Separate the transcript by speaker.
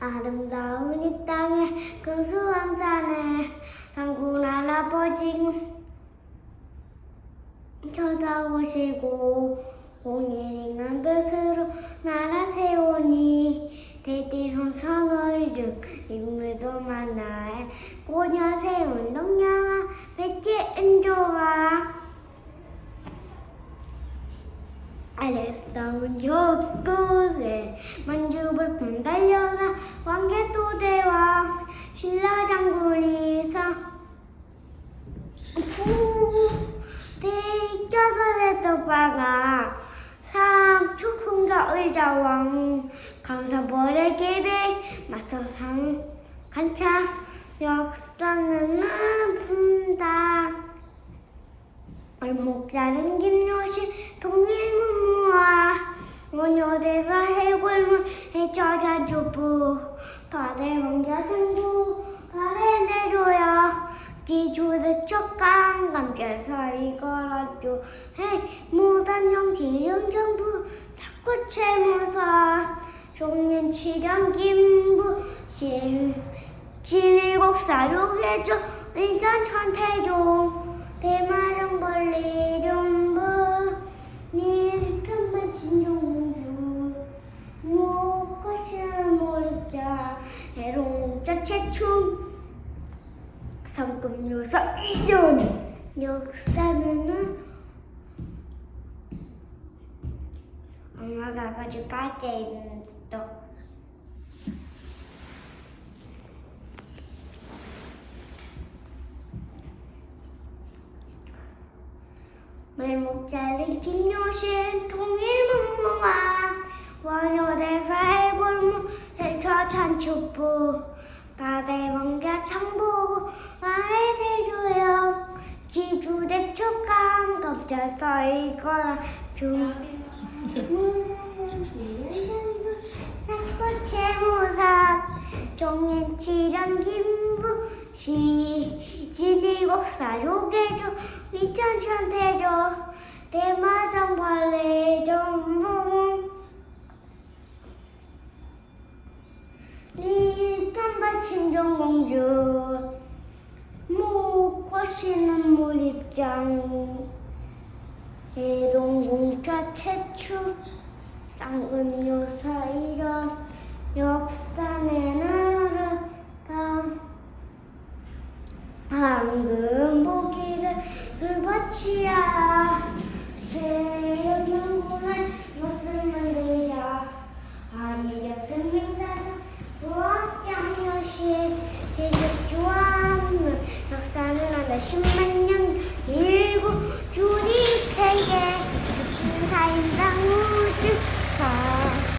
Speaker 1: 아름다운 이 땅에 금수왕 산에 당군 할아버지 쳐다보시고 공인한 뜻으로 나라 세우니 대대손선을 득 인물도 많아 고녀 세운 동양아 아래싸운 옆곳에 만주불품 달 대떡바가 삼축훈가 의자 왕 강사벌의 계백 맞서상 간차 역사는 남순다. 얼목자는 김요시 통일문무와 원효대사 해골문 해처자 주부 바대 왕자 등부 바래 내줘요 기주대 감겨서 이거라죠 해. 무단 정치 영정부 탁구 채무사 종년 칠령 김부 신 진일곡 사육해줘. 인천 천태종 대마령 벌리 전부 니스칸바 신종주 무엇을 모르자 해롱자 최충 성금 요사 이전 역사는 엄마가 가지고 까지 또 말목자리 김요신 통일문무와 원효대사 해골무 해처 찬축부 바대왕가 창보 대조영 지주대 촉강 겁져서 이거라 중 꽃의 무삭 종인치령 김부 시 진일곡 사육해줘 이천천태조 대마정 벌레 전부 리탄바 친정공주 목화씨는 몰입장 해롱공차 최초 쌍금요사 이런 역사의 나라가 방금 보기를 술바치야. 제연